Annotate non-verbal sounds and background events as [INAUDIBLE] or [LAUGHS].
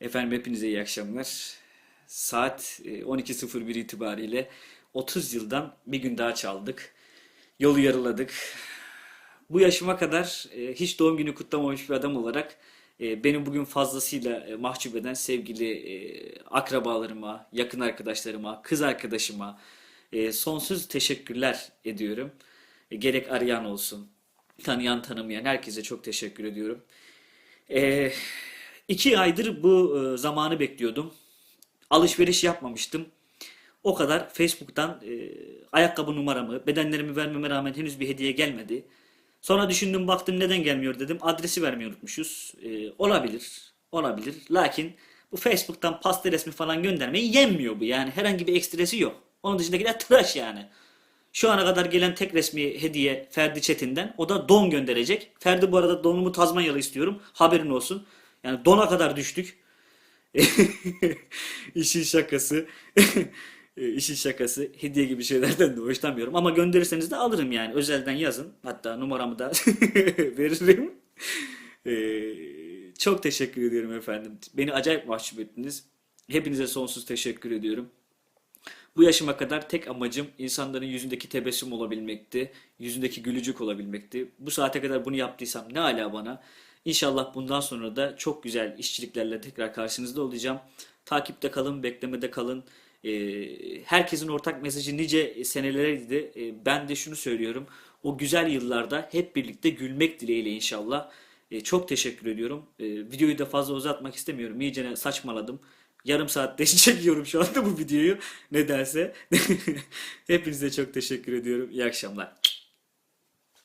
Efendim hepinize iyi akşamlar. Saat e, 12.01 itibariyle 30 yıldan bir gün daha çaldık. Yolu yarıladık. Bu yaşıma kadar e, hiç doğum günü kutlamamış bir adam olarak e, beni bugün fazlasıyla e, mahcup eden sevgili e, akrabalarıma, yakın arkadaşlarıma, kız arkadaşıma e, sonsuz teşekkürler ediyorum. E, gerek arayan olsun, tanıyan tanımayan herkese çok teşekkür ediyorum. E, iki aydır bu e, zamanı bekliyordum. Alışveriş yapmamıştım. O kadar Facebook'tan e, ayakkabı numaramı, bedenlerimi vermeme rağmen henüz bir hediye gelmedi. Sonra düşündüm baktım neden gelmiyor dedim. Adresi vermeyi unutmuşuz. E, olabilir, olabilir. Lakin bu Facebook'tan pasta resmi falan göndermeyi yenmiyor bu. Yani herhangi bir ekstresi yok. Onun dışındakiler [LAUGHS] tıraş yani. Şu ana kadar gelen tek resmi hediye Ferdi Çetin'den. O da don gönderecek. Ferdi bu arada donumu Tazmanyalı istiyorum. Haberin olsun. Yani dona kadar düştük. [LAUGHS] İşin şakası. [LAUGHS] İşin şakası. Hediye gibi şeylerden de hoşlanmıyorum. Ama gönderirseniz de alırım yani. Özelden yazın. Hatta numaramı da [LAUGHS] veririm. E, çok teşekkür ediyorum efendim. Beni acayip mahcup ettiniz. Hepinize sonsuz teşekkür ediyorum. Bu yaşıma kadar tek amacım insanların yüzündeki tebessüm olabilmekti. Yüzündeki gülücük olabilmekti. Bu saate kadar bunu yaptıysam ne ala bana. İnşallah bundan sonra da çok güzel işçiliklerle tekrar karşınızda olacağım. Takipte kalın, beklemede kalın. Ee, herkesin ortak mesajı nice senelereydi. Ee, ben de şunu söylüyorum. O güzel yıllarda hep birlikte gülmek dileğiyle inşallah. Ee, çok teşekkür ediyorum. Videoyu da fazla uzatmak istemiyorum. İyice saçmaladım. Yarım saatte [LAUGHS] çekiyorum şu anda bu videoyu. Nedense. [LAUGHS] Hepinize çok teşekkür ediyorum. İyi akşamlar.